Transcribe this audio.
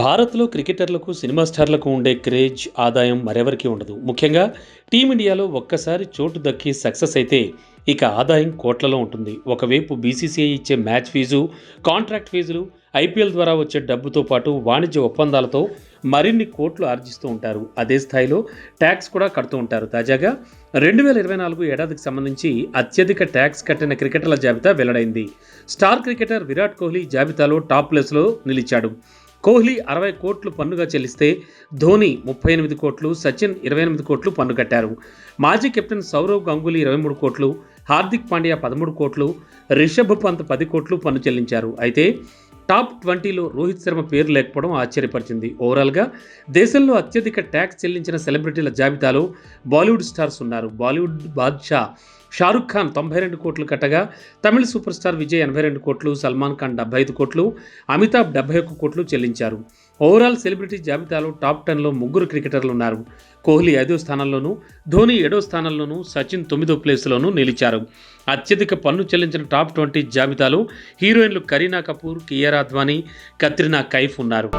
భారత్లో క్రికెటర్లకు సినిమా స్టార్లకు ఉండే క్రేజ్ ఆదాయం మరెవరికీ ఉండదు. ముఖ్యంగా టీమిండియాలో ఒక్కసారి చోటు దక్కి సక్సెస్ అయితే ఇక ఆదాయం కోట్లలో ఉంటుంది. ఒకవైపు బీసీసీఐ ఇచ్చే మ్యాచ్ ఫీజు కాంట్రాక్ట్ ఫీజులు ఐపీఎల్ ద్వారా వచ్చే డబ్బుతో పాటు వాణిజ్య ఒప్పందాలతో మరిన్ని కోట్లు ఆర్జిస్తూ ఉంటారు. అదే స్థాయిలో ట్యాక్స్ కూడా కడుతూ ఉంటారు. తాజాగా రెండు వేల ఇరవై నాలుగు ఏడాదికి సంబంధించి అత్యధిక ట్యాక్స్ కట్టిన క్రికెటర్ల జాబితా వెల్లడైంది. స్టార్ క్రికెటర్ విరాట్ కోహ్లీ జాబితాలో టాప్ ప్లేస్లో నిలిచాడు. కోహ్లీ అరవై కోట్లు పన్నుగా చెల్లిస్తే ధోని ముప్పై ఎనిమిది కోట్లు సచిన్ ఇరవై ఎనిమిది కోట్లు పన్ను కట్టారు. మాజీ కెప్టెన్ సౌరవ్ గంగూలీ ఇరవై మూడు కోట్లు హార్దిక్ పాండ్యా పదమూడు కోట్లు రిషబ్ పంత్ పది కోట్లు పన్ను చెల్లించారు. అయితే టాప్ ట్వంటీలో రోహిత్ శర్మ పేరు లేకపోవడం ఆశ్చర్యపరిచింది. ఓవరాల్గా దేశంలో అత్యధిక ట్యాక్స్ చెల్లించిన సెలబ్రిటీల జాబితాలో బాలీవుడ్ స్టార్స్ ఉన్నారు. బాలీవుడ్ బాద్షా షారుఖ్ ఖాన్ తొంభై రెండు కోట్లు కట్టగా తమిళ సూపర్ స్టార్ విజయ్ ఎనభై రెండు కోట్లు సల్మాన్ ఖాన్ డెబ్బై ఐదు కోట్లు అమితాబ్ డెబ్బై ఒక్క కోట్లు చెల్లించారు. ఓవరాల్ సెలబ్రిటీ జాబితాలో టాప్ టెన్లో ముగ్గురు క్రికెటర్లు ఉన్నారు. కోహ్లీ ఐదో స్థానంలోనూ ధోని ఏడో స్థానంలోనూ సచిన్ తొమ్మిదో ప్లేస్లోనూ నిలిచారు. అత్యధిక పన్ను చెల్లించిన టాప్ ట్వంటీ జాబితాలో హీరోయిన్లు కరీనా కపూర్ కియారా అద్వానీ కత్రినా కైఫ్ ఉన్నారు.